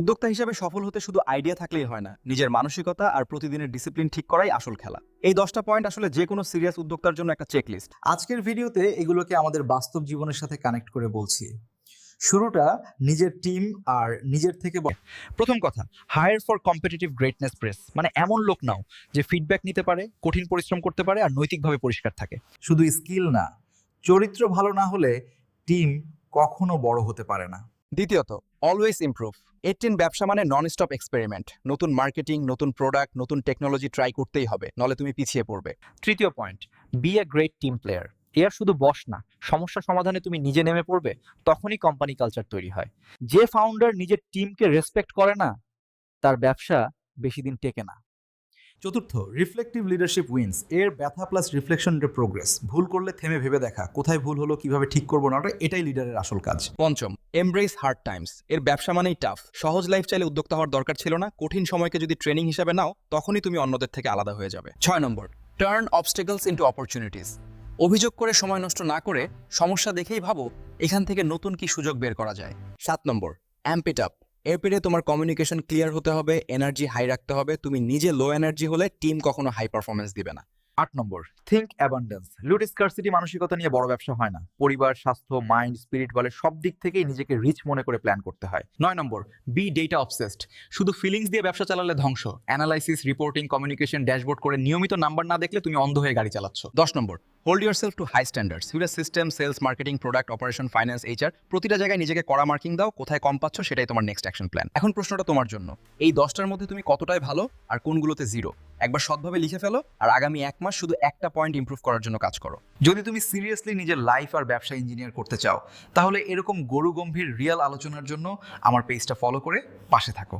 উদ্যোক্তা হিসেবে সফল হতে শুধু আইডিয়া থাকলেই হয় না নিজের মানসিকতা আর প্রতিদিনের ডিসিপ্লিন ঠিক করাই আসল খেলা। এই দশটা পয়েন্ট আসলে যে কোনো সিরিয়াস উদ্যোক্তার জন্য একটা চেকলিস্ট আজকের ভিডিওতে এগুলোকে আমাদের বাস্তব জীবনের সাথে কানেক্ট করে বলছি। শুরুটা নিজের টিম আর নিজের থেকে প্রথম কথা hire for competitive greatness press মানে এমন লোক নাও যে ফিডব্যাক নিতে পারে কঠিন পরিশ্রম করতে পারে আর নৈতিকভাবে পরিষ্কার থাকে। শুধু স্কিল না চরিত্র ভালো না হলে টিম কখনো বড় হতে পারে না। দ্বিতীয়ত অলওয়েজ ইম্প্রুভ এটিন ব্যবসা মানে নন স্টপ এক্সপেরিমেন্ট নতুন মার্কেটিং নতুন প্রোডাক্ট নতুন টেকনোলজি ট্রাই করতেই হবে, নলে তুমি পিছিয়ে পড়বে। তৃতীয় point be a great team player এ আর শুধু বস না, সমস্যা সমাধানে তুমি নিজে নেমে পড়বে, তখনই কোম্পানি কালচার তৈরি হয়। যে ফাউন্ডার নিজের টিমকে রেসপেক্ট করে না, তার ব্যবসা বেশি দিন টেকে না। চতুর্থ রিফ্লেকটিভ লিডারশিপ উইন্স এর ব্যথা প্লাস রিফ্লেকশন প্রোগ্রেস ভুল করলে থেমে ভেবে দেখা। কোথায় ভুল হলো, কীভাবে ঠিক করব, না ওটা এটাই লিডারের আসল কাজ। পঞ্চম এমব্রেস হার্ড টাইমস এর ব্যবসা মানেই টাফ সহজ লাইফ চাইলে উদ্যোক্তা হওয়ার দরকার ছিল না। কঠিন সময়কে যদি ট্রেনিং হিসাবে নাও, তখনই তুমি অন্যদের থেকে আলাদা হয়ে যাবে। ছয় number turn obstacles into opportunities অভিযোগ করে সময় নষ্ট না করে সমস্যা দেখেই ভাবো, এখান থেকে নতুন কি সুযোগ বের করা যায়। সাত নম্বর অ্যাম্প ইট আপ এর পেরে তোমার কমিউনিকেশন ক্লিয়ার হতে হবে এনার্জি হাই রাখতে হবে। তুমি নিজে লো এনার্জি হলে টিম কখনো হাই পারফরমেন্স দিবে না। আট নম্বর থিঙ্ক অ্যাবান্ডেন্স লুট স্কারসিটি মানসিকতা নিয়ে বড় ব্যবসা হয় না। পরিবার, স্বাস্থ্য মাইন্ড স্পিরিট বলে সব দিক থেকেই নিজেকে রিচ মনে করে প্ল্যান করতে হয়। নয় নম্বর বি ডেটা অবসেসড শুধু ফিলিংস দিয়ে ব্যবসা চালালে ধ্বংস। অ্যানালাইসিস রিপোর্টিং কমিউনিকেশন ড্যাশবোর্ড করে নিয়মিত নাম্বার না দেখলে তুমি অন্ধ হয়ে গাড়ি চালাচ্ছ। দশ number hold yourself to high standards your system sales marketing product operation finance HR প্রতিটা জায়গায় নিজেকে কড়া মার্কিং দাও, কোথায় কম পাচ্ছ সেটাই তোমার নেক্সট অ্যাকশন প্ল্যান এখন প্রশ্নটা তোমার জন্য। এই দশটার মধ্যে তুমি কতটাই ভালো আর কোনগুলোতে জিরো একবার সৎভাবে লিখে ফেলো আর আগামী এক মাস শুধু একটা পয়েন্ট ইম্প্রুভ করার জন্য কাজ করো। যদি তুমি সিরিয়াসলি নিজের লাইফ আর ব্যবসা ইঞ্জিনিয়ার করতে চাও, তাহলে এরকম গরু গম্ভীর রিয়েল আলোচনার জন্য আমার পেজটা ফলো করে পাশে থাকো।